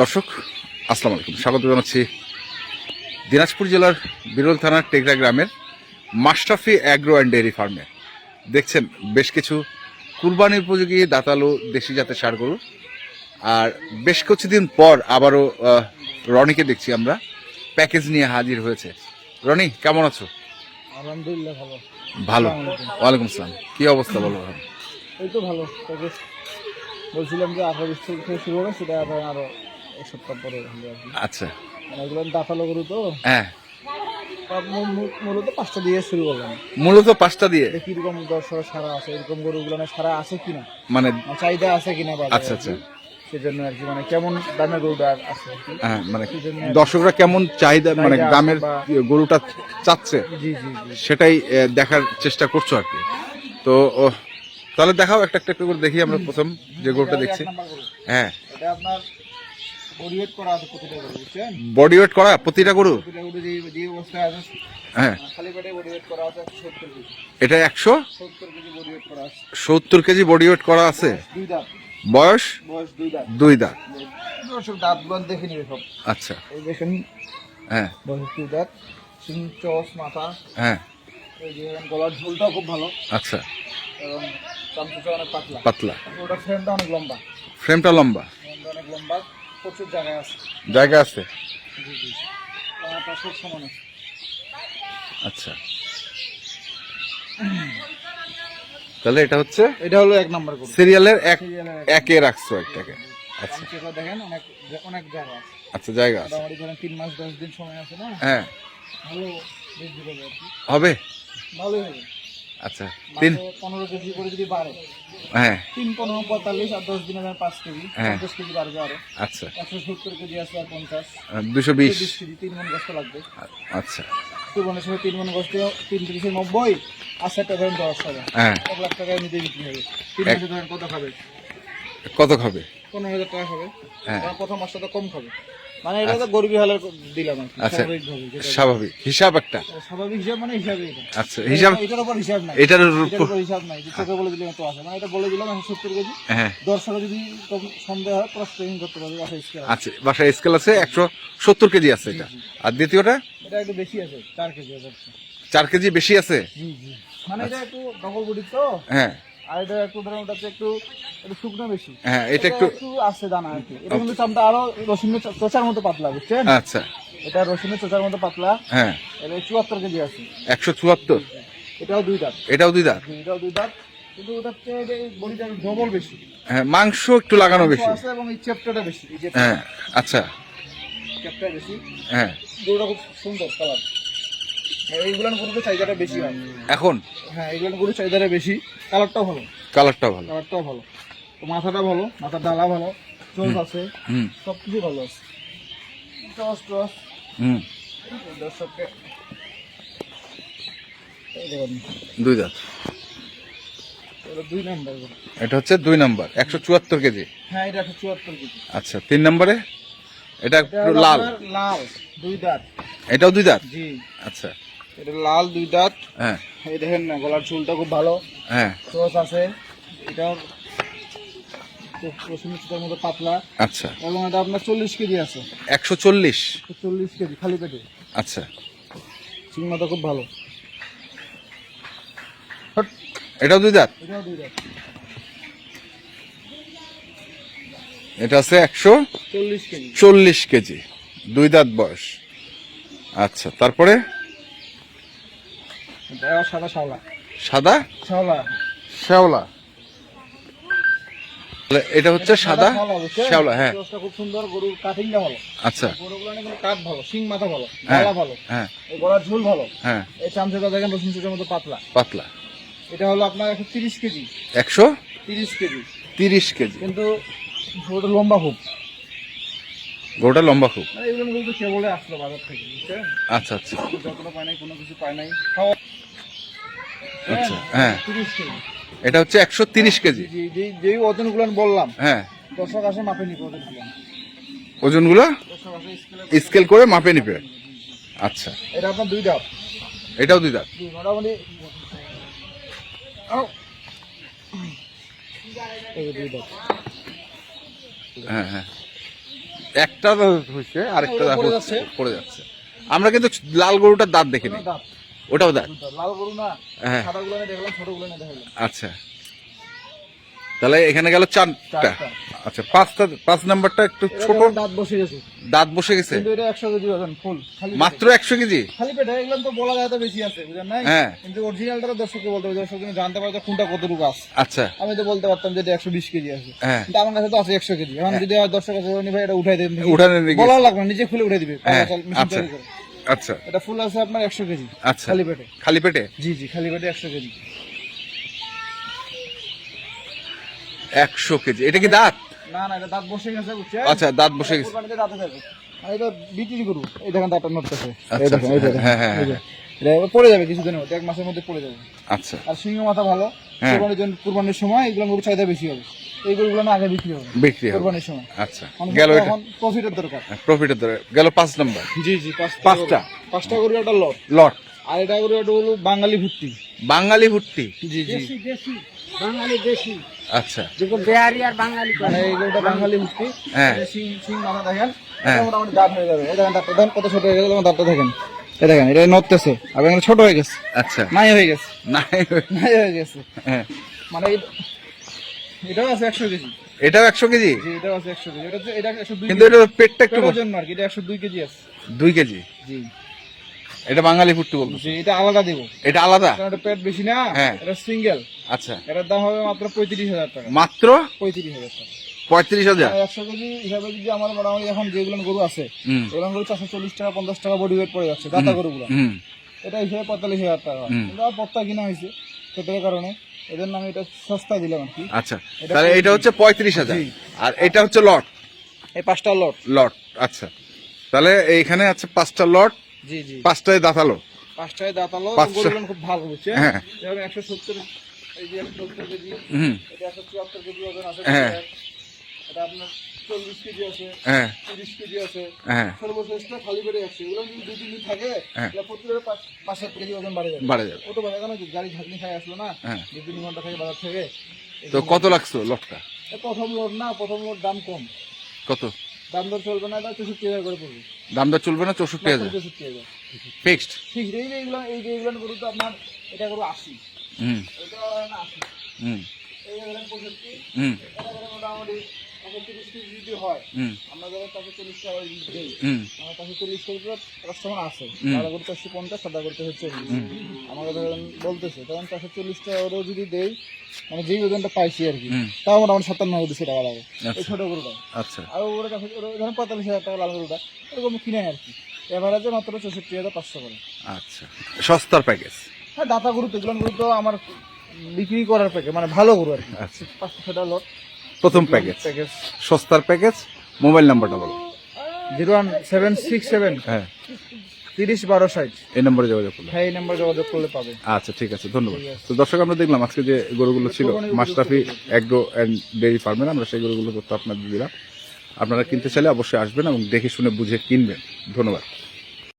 দর্শক আসসালামু আলাইকুম। স্বাগত জানাচ্ছি দিনাজপুর জেলার বিরল থানার টেকরা গ্রামের মাস্টাফি অ্যাগ্রো অ্যান্ড ডেয়ারি ফার্মে। দেখছেন বেশ কিছু কুরবানির উপযোগী দাতালো দেশি জাতের সার গরু। আর বেশ কিছুদিন পর আবারও রনিকে দেখছি আমরা। প্যাকেজ নিয়ে হাজির হয়েছে। রনি কেমন আছো? আলহামদুলিল্লাহ ভালো। ভালো। ওয়ালাইকুম আসসালাম। কি অবস্থা বলো এই তো ভালো বলছিলাম যে আঠারো থেকে শুরু হবে সেটা আবার আরও এক সপ্তাহ পরে আচ্ছা। মানে এগুলো দাফালো গরু তো। হ্যাঁ। মূলত পাঁচটা দিয়ে শুরু করলাম। মূলত পাঁচটা দিয়ে? দর্শক সারা আছে এরকম গরুগুলো সারা আছে কিনা। মানে মানে চাহিদা আছে কিনা আচ্ছা, আচ্ছা। সেজন্য আর কি মানে কেমন দামের গরুটা আছে হ্যাঁ মানে দর্শকরা কেমন চাহিদা মানে চাহিদা দামের গরুটা চাচ্ছে? জি জি জি। সেটাই দেখার চেষ্টা করছ আর কি। তো তাহলে দেখাও একটা একটা করে দেখি আমরা প্রথম যে গরুটা দেখছি। হ্যাঁ। এটা আপনার পরিবেট করা আছে প্রতিটা গরু বুঝছেন? বডি ওয়েট করা প্রতিটা গরু? প্রতিটা গরু যে যে অবস্থায় আছে হ্যাঁ। খালি পেটে বডি ওয়েট করা আছে সত্তর কেজি। এটা একশো? সত্তর কেজি বডি ওয়েট করা আছে। সত্তর কেজি বডি ওয়েট করা আছে? দুই দাঁত। বয়স? বয়স দুই দাঁত। দুই দাঁত। দর্শক দাঁতগুলো দেখে নিবে সব। আচ্ছা। এই দেখেন হ্যাঁ। বয়স দুই দাঁত। সিং চস মাথা। হ্যাঁ। এই যে গলার ঝোলটাও খুব ভালো। আচ্ছা। এবং চামচুটা অনেক পাতলা। পাতলা। ওটা ফ্রেমটা অনেক লম্বা। ফ্রেমটা লম্বা। ফ্রেমটা অনেক লম্বা। প্রচুর জায়গায় আছে। জায়গা আছে? আচ্ছা। তাহলে এটা হচ্ছে এটা হলো এক নাম্বার সিরিয়ালের এক একে রাখছো একটাকে। আচ্ছা। দেখেন অনেক অনেক জায়গা আছে। আচ্ছা জায়গা আছে। মোটামুটি ধরেন তিন মাস দশ দিন সময় আছে না? হ্যাঁ। ভালো হবে? ভালোই হবে। আচ্ছা তিন মাসে পনেরো কেজি করে যদি বাড়ে হ্যাঁ। তিন পনেরো পঁয়তাল্লিশ আর দশ দিনে ধরেন পাঁচ কেজি হ্যাঁ। পঞ্চাশ কেজি বাড়বে আরও। আচ্ছা। একশো সত্তর কেজি আছে আর পঞ্চাশ। দুশো বিশ। কেজি তিন মন গোস্ত লাগবে। আচ্ছা। কুরবানের সময় তিন মন গোস্ত তিন তিরিশে নব্বই আর সেটা ধরেন দশ হবে হ্যাঁ। এক লাখ টাকা এমনিতে বিক্রি হবে। তিন মাসে ধরেন কত খাবে? কত খাবে? পনেরো হাজার টাকা খাবে। হ্যাঁ। প্রথম মাসটা তো কম খাবে। মানে এটা তো গরিবী হালের দিলাম আচ্ছা। স্বাভাবিক। হিসাব একটা। স্বাভাবিক হিসাব মানে হিসাবে আচ্ছা হিসাব এটার উপর হিসাব নাই। এটার উপর- হিসাব নাই চোখে বলে দিলে তো আছে। মানে এটা বলে দিলাম একশো সত্তর কেজি। হ্যাঁ। দর্শক যদি সন্দেহ হয় ক্রস ট্রেনিং করতে পারবে বাসা স্কেল আচ্ছা বাসায় স্কেল আছে একশো সত্তর কেজি আছে এটা। আর দ্বিতীয়টা? এটা একটু বেশি আছে চার কেজি আছে। চার কেজি বেশি আছে? জি জি। মানে এটা একটু ডবল বডি তো। হ্যাঁ। আর এটা একটু ধরেন ওটাতে একটু একটু শুকনো বেশি। হ্যাঁ এটা একটু একটু আছে দানা আর কি। এটা কিন্তু চামটা আরও রসুনের চো- চোচার মতো পাতলা বুঝছেন? আচ্ছা। এটা রসুনের চোচার মতো পাতলা। হ্যাঁ। এটা চুয়াত্তর কেজি আছে। একশো চুয়াত্তর? এটাও দুই দাঁত। এটাও দুই দাঁত? এটাও দুই দাঁত। কিন্তু ওটার চেয়ে বডিটা ডবল বেশি। হ্যাঁ মাংস একটু লাগানো বেশি। আছে এবং এই চ্যাপ্টারটা বেশি হ্যাঁ আচ্ছা। চ্যাপ্টার বেশি। হ্যাঁ। গরুটা খুব সুন্দর কালার এইগুলান গরুতে চাহিদাটা বেশি হয়। এখন? হ্যাঁ এইগুলান গরুর চাহিদাটা বেশি। কালারটাও ভালো। কালারটা ভালো। কালারটাও ভালো। তো মাথাটা ভালো মাথার ডালা ভালো চোখ আছে হুম। সব কিছু ভালো আছে। টস টস। হুম। দর্শককে দুই দাঁত। এটা হচ্ছে দুই নাম্বার একশো চুয়াত্তর কেজি। হ্যাঁ এটা একশো চুয়াত্তর কেজি। আচ্ছা তিন নম্বরে? এটা লাল? লাল দুই দাঁত। এটাও দুই দাঁত? জি। আচ্ছা। এটা লাল দুই দাঁত। হ্যাঁ। এই দেখেন না গলার চুলটা খুব ভালো। হ্যাঁ। চোচ আছে। এটাও মতো পাতলা। আচ্ছা। এবং এটা আপনার চল্লিশ কেজি আছে। একশো চল্লিশ? চল্লিশ কেজি খালি পেটে। আচ্ছা। চিংমাটা খুব ভালো। এটাও দুই দাঁত? এটাও দুই দাঁত। এটা আছে একশো চল্লিশ কেজি। চল্লিশ কেজি। দুই দাঁত বয়স। আচ্ছা তারপরে? সাদা শাওলা। সাদা? শাওলা। শ্যাওলা। এটা হচ্ছে সাদা? শ্যাওলা হ্যাঁ। খুব সুন্দর গরুর কাটিংটা ভালো। আচ্ছা। গরুগুলো কাঠ ভালো শিং মাথা ভালো হ্যাঁ গলা ভালো হ্যাঁ। গলার ঝুল ভালো। হ্যাঁ। এই চামচাটা দেখেন রসুন চোচের মতো পাতলা। পাতলা। এটা হলো আপনার একশো তিরিশ কেজি। একশো তিরিশ কেজি। তিরিশ কেজি। কিন্তু ওটা লম্বা খুব গরুটা লম্বা খুব এগুলো কে বলে আসলো বাজার থেকে আচ্ছা আচ্ছা। যতটা পায় নাই কোনো কিছু পায় নাই। খাওয়া আচ্ছা হ্যাঁ তিরিশ কেজি। এটা হচ্ছে একশো তিরিশ কেজি। যেই যেই ওজনগুলো বললাম হ্যাঁ। দর্শক আসে মাপে নিবে ওজনগুলো। আসে স্কেলে করে মাপে নিবে। আচ্ছা। এটা আপনার দুই ডাব এটাও দুই দাঁত। মোটামুটি। দুই ডাব হ্যাঁ হ্যাঁ। একটা হয়েছে আরেকটা দাঁত পড়ে হচ্ছে, যাচ্ছে। পড়ে যাচ্ছে। আমরা কিন্তু লাল গরুটার দাঁত দেখিনি। ওটাও দাঁত। লাল গরু না হ্যাঁ। আচ্ছা। তাহলে এখানে গেল চারটা। আচ্ছা পাঁচটা পাঁচ নাম্বারটা একটু ছোট। দাঁত বসে গেছে। দাঁত বসে গেছে? একশো কেজি ওজন ফুল। খালি মাত্র একশো কেজি? খালি পেটে এগুলো তো বলা যায় তো বেশি আছে বুঝলেন নাই? হ্যাঁ। কিন্তু অরিজিনালটা দর্শককে বলতে হবে দর্শক কিন্তু জানতে পারতো কোনটা কতটুকু আছে। আচ্ছা। আমি তো বলতে পারতাম যে এটা একশো বিশ কেজি আছে। হ্যাঁ। কিন্তু আমার কাছে তো আছে একশো কেজি। এখন যদি আমার দর্শক আছে ভাই এটা উঠাই দেন নিয়ে বলা লাগবে নিজে খুলে উঠে দিবে। হ্যাঁ, আচ্ছা। আচ্ছা। এটা ফুল আছে আপনার একশো কেজি আচ্ছা। খালি পেটে। খালি পেটে? জি জি খালি পেটে একশো কেজি। একশো কেজি। এটা কি দাঁত? না না এটা দাঁত বসে গেছে আচ্ছা দাঁত বসে গেছে। যাবে। এটা বিক্রি করু এই দেখেন দাঁতটা নড়তেছে। এই আচ্ছা, দেখেন এই দেখেন। হ্যাঁ, হ্যাঁ, এটা পড়ে যাবে কিছুদিনের মধ্যে এক মাসের মধ্যে পড়ে যাবে। আচ্ছা। আর সিংহ মাথা ভালো। হ্যাঁ। কোরবানির জন্য কোরবানির সময় এগুলো গরু চাহিদা বেশি হবে। এই গরুগুলো না আগে বিক্রি হবে। বিক্রি হবে। কোরবানির সময়। আচ্ছা। গেল এখন প্রফিটের দরকার। প্রফিটের ধরে গেল পাঁচ নাম্বার। জি জি পাঁচটা। পাঁচটা। গরু। একটা লট লট আর এটা গরু একটা হলো বাঙালি ভুট্টি। বাঙালি ভুট্টি? জি জি। দেশি বাঙালি দেশি। আচ্ছা। যেগুলো বিহারি আর বাঙালি মানে এই গরুটা বাঙালি ভুট্টি হ্যাঁ। এটা সিং সিং মাথা দেখেন। হ্যাঁ। এটা মোটামুটি দাঁত হয়ে যাবে। দাঁতটা দেখেন কত ছোট হয়ে গেছে এবং দাঁতটা দেখেন। এই দেখেন এটা নড়তেছে। আর এখানে ছোট হয়ে গেছে। আচ্ছা। নাই হয়ে গেছে। নাই নাই হয়ে গেছে। হ্যাঁ। মানে এটাও আছে একশো কেজি। এটাও একশো কেজি? এটাও আছে একশো কেজি। এটা হচ্ছে- এটা একশো দুই কিন্তু কেজি। এটা পেটটা একটু। জন্য আর কি এটা একশো দুই কেজি আছে। দুই কেজি? জি। এটা বাঙালি ভুট্টি বলতো এটা আলাদা দেবো। এটা আলাদা? এটা পেট বেশি না হ্যাঁ। এটা সিঙ্গেল। আচ্ছা। এটার দাম হবে মাত্র পঁয়ত্রিশ হাজার টাকা। মাত্র? পঁয়ত্রিশ হাজার টাকা। পঁয়ত্রিশ হাজার? একশো কেজি হিসাবে যদি আমার মোটামুটি এখন যেগুলো গরু আছে এগুলো গরু চারশো চল্লিশ টাকা পঞ্চাশ টাকা বডি ওয়েট পড়ে যাচ্ছে দাতা গরুগুলো। হুম। এটা হিসেবে পঁয়তাল্লিশ হাজার টাকা। কিন্তু আমার পত্তা কিনা হয়েছে পেটের কারণে এদের নামে এটা সস্তা দিলাম আর কি। আচ্ছা। এটা তাহলে এটা হচ্ছে পঁয়ত্রিশ হাজার। আর এটা হচ্ছে লট? এই পাঁচটা লট। লট আচ্ছা। তাহলে এইখানে আছে পাঁচটা লট জি জি। পাঁচটায় দাঁতালো। পাঁচটায় দাঁতালো গরুগুলো খুব ভালো বুঝছে হ্যাঁ। একশো সত্তর এই যে একশো সত্তর কেজি এটা একশো চুয়াত্তর কেজি ওজন আছে। হ্যাঁ। এটা আপনার চল্লিশ কেজি আছে হ্যাঁ। তিরিশ কেজি আছে। হ্যাঁ। খালি বেড়ে যাচ্ছে এগুলো যদি দুই তিন দিন থাকে। প্রতিবার পাঁচ পাঁচ সাত কেজি ওজন বাড়ে যাবে। বাড়ে যাবে। ও তো বাড়ে কেন? গাড়ি ঝাঁকনি খাই আসলো না। দুই তিন ঘণ্টা থেকে বাজার থেকে। তো কত লাগছো লটটা? প্রথম লোড না প্রথম লোড দাম কম। কত? দাম দর চলবে না চৌষট্টি হাজার করে পড়বে। দাম দর চলবে না চৌষট্টি হাজার। চৌষট্টি হাজার। ফিক্সড ফিক্সড এই এইগুলো এই যে এইগুলো করুন তো আপনার এটা করুন আশি। হুম। এটা আশি। হুম। এই পঁয়ষট্টি। হুম। এটা মোটামুটি একশো তিরিশ কেজি যদি হয় আমরা যখন তাকে চল্লিশ টাকা দিই চল্লিশ কেজি কাস্টমার আছে। সাদা করতে একশো পঞ্চাশ সাদা করতে হচ্ছে আমাকে ধরেন বলতেছে তখন চারশো চল্লিশ টাকা ওরও যদি দেই মানে যেই ওজনটা পাইছি আর কি। তাও মোটামুটি সাতান্ন দুশো টাকা লাগে। এই আচ্ছা ছোট গরুটা। আচ্ছা। আর ওরা কাছে ধরেন পঁয়তাল্লিশ হাজার টাকা লাল গরুটা এরকম কিনে আর কি। এভারেজে মাত্র চৌষট্টি হাজার পাঁচশো করে। আচ্ছা। সস্তার প্যাকেজ হ্যাঁ দাতা গরু তো এগুলো গরু তো আমার বিক্রি করার প্যাকেজ মানে ভালো গরু আর কি। আচ্ছা। পাঁচশো লোট প্রথম প্যাকেজ সস্তার প্যাকেজ মোবাইল নাম্বারটা বলো। Zero one seven six seven. হ্যাঁ। তিরিশ বারো ষাট। এই নম্বরে যোগাযোগ করল। হ্যাঁ এই নাম্বার যোগাযোগ করলে পাবে। আচ্ছা ঠিক আছে ধন্যবাদ। তো দর্শক আমরা দেখলাম আজকে যে গরুগুলো ছিল মাশরাফি অ্যাগ্রো অ্যান্ড ডেয়ারি ফার্মের আমরা সেই গরুগুলো তথ্য আপনাদের দিলাম। আপনারা কিনতে চাইলে অবশ্যই আসবেন এবং দেখে শুনে বুঝে কিনবেন। ধন্যবাদ।